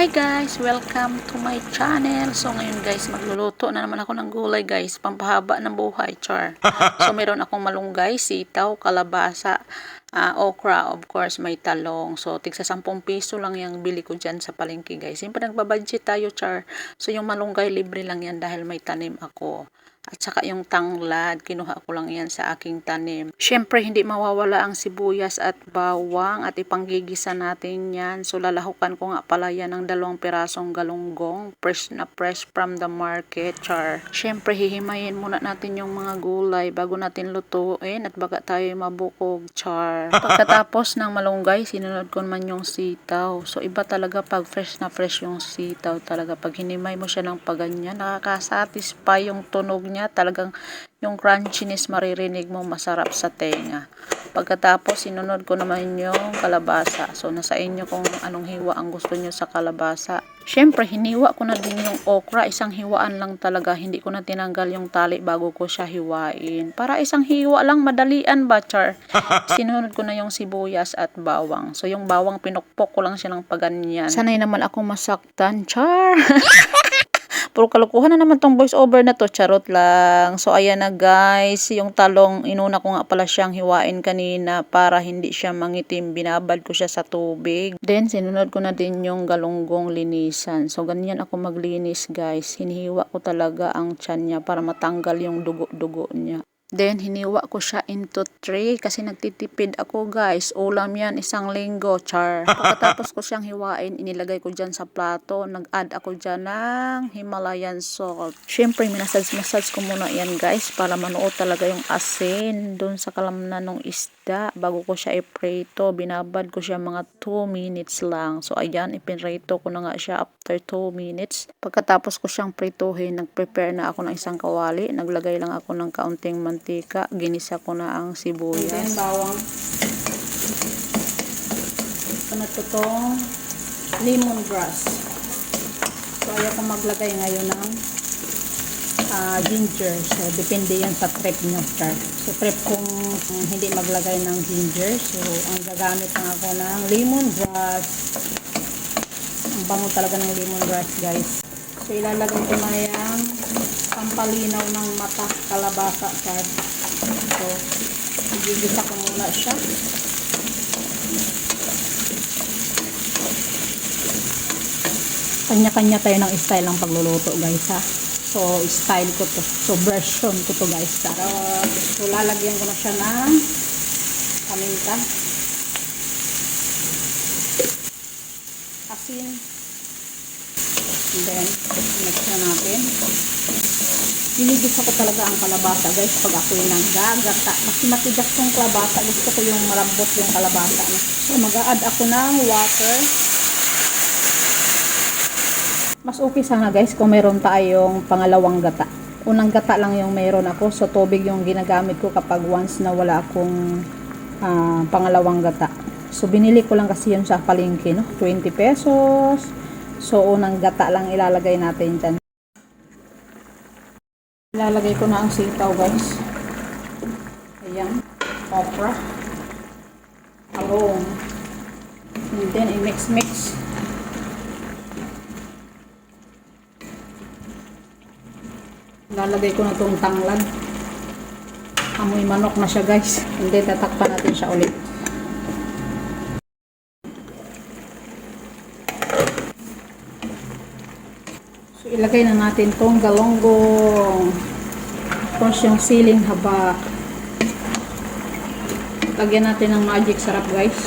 Hi guys! Welcome to my channel. So ngayon guys, magluluto na naman ako ng gulay guys. Pampahaba ng buhay, char. So meron akong malunggay, sitaw, kalabasa, ah, okra, of course, may talong. So tigsa 10 piso lang yung bili ko dyan sa palengke guys. Siyempre nagbabudget tayo, char. So yung malunggay, libre lang yan dahil may tanim ako. At saka yung tanglad, kinuha ko lang yan sa aking tanim. Siyempre, hindi mawawala ang sibuyas at bawang at ipanggigisa natin yan. So, lalahukan ko nga pala yan ng dalawang pirasong galunggong. Fresh na fresh from the market, char. Siyempre, hihimayin muna natin yung mga gulay bago natin lutuin at baga tayo mabukog, char. Pagkatapos ng malunggay, sinunod ko naman yung sitaw. So, iba talaga pag fresh na fresh yung sitaw talaga. Pag hinimay mo siya ng paganyan, nakakasatisfy yung tunog niya. Talagang yung crunchiness maririnig mo masarap sa tenga. Pagkatapos, sinunod ko naman yung kalabasa. So, nasa inyo kung anong hiwa ang gusto nyo sa kalabasa. Siyempre, hiniwa ko na din yung okra. Isang hiwaan lang talaga. Hindi ko na tinanggal yung tali bago ko siya hiwain. Para isang hiwa lang, madalian ba, Char? Sinunod ko na yung sibuyas at bawang. So, yung bawang, pinukpok ko lang siya ng paganyan. Sanay naman ako masaktan, Char. Puro kalukuhan na naman tong voice over na to. Charot lang. So, ayan na guys. Yung talong, inuna ko nga pala siyang hiwain kanina para hindi siya mangitim. Binabad ko siya sa tubig. Then, sinunod ko na din yung galunggong linisan. So, ganyan ako maglinis guys. Hinihiwa ko talaga ang tiyan niya para matanggal yung dugo-dugo niya. Then, hiniwa ko siya into tray kasi nagtitipid ako guys. Ulam yan, isang linggo, char. Pagkatapos ko siyang hiwain, inilagay ko dyan sa plato. Nag-add ako dyan ng Himalayan salt. Siyempre, minasage-massage ko muna yan guys para manuot talaga yung asin dun sa kalamnan ng isda. Bago ko siya iprito, binabad ko siya mga 2 minutes lang. So, ayan, ipinrito ko na nga siya after 2 minutes. Pagkatapos ko siyang prituhin, nag-prepare na ako ng isang kawali. Naglagay lang ako ng kaunting mantika. Ginisa ko na ang sibuyas. And then, bawang. Ito na to tong lemongrass. So, ayaw ko maglagay ngayon ng ah, ginger. So, depende yan sa trip nyo. So, trip kung kung hindi maglagay ng ginger. So, ang gagamit lang ako ng lemongrass. Ang bango talaga ng lemongrass, guys. So, ilalagay ko na yung pampalinaw ng mata kalabasa, char. So, igigisa ko muna siya. Kanya-kanya tayo ng style ng pagluluto, guys, ha. So, style ko to. So, version ko to, guys. Pero, so, lalagyan ko na siya ng paminta. Asin. And then, mix na natin. Ginigisa ko talaga ang kalabasa, guys, pag ako'y nanggagata. Kasi matigas yung kalabasa. Gusto ko yung malambot yung kalabasa. So, mag-a-add ako ng water. Mas okay sana guys kung meron tayong pangalawang gata. Unang gata lang yung meron ako. So tubig yung ginagamit ko kapag once na wala akong ah, pangalawang gata. So binili ko lang kasi yun sa palengke, no? 20 pesos. So unang gata lang ilalagay natin dyan. Ilalagay ko na ang sitaw guys. Ayan. Okra. Talong. And then i-mix-mix. Lalagay ko na itong tanglad. Amoy manok na siya guys. Hindi, tatakpan natin siya ulit. So, ilagay na natin itong galonggong. Tapos yung siling haba. Lagyan natin ng magic sarap guys.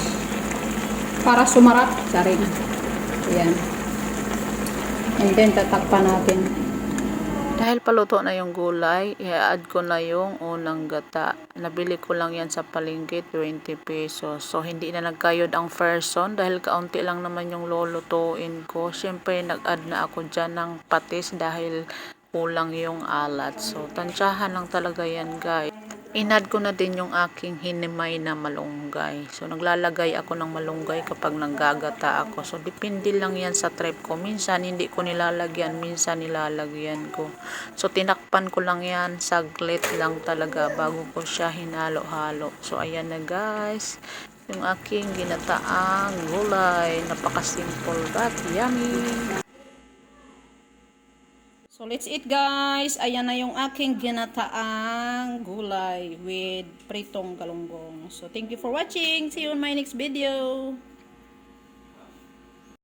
Para sumarap. Sarin. Ayan. And then, tatakpan natin. Dahil paluto na yung gulay, i-add ko na yung unang gata. Nabili ko lang yan sa palengke, 20 pesos. So, hindi na nagkayod ang person dahil kaunti lang naman yung lulutuin ko. Siyempre, nag-add na ako dyan ng patis dahil kulang yung alat. So, tansyahan lang talaga yan, guys. Inad ko na din yung aking hinimay na malunggay. So, naglalagay ako ng malunggay kapag nanggagata ako. So, depende lang yan sa trip ko. Minsan, hindi ko nilalagyan. Minsan, nilalagyan ko. So, tinakpan ko lang yan. Saglit lang talaga bago ko siya hinalo-halo. So, ayan na guys. yung aking ginataang gulay. Napaka-simple but yummy. So let's eat guys. Ayan na yung aking ginataang gulay with pritong galunggong. So thank you for watching. See you on my next video.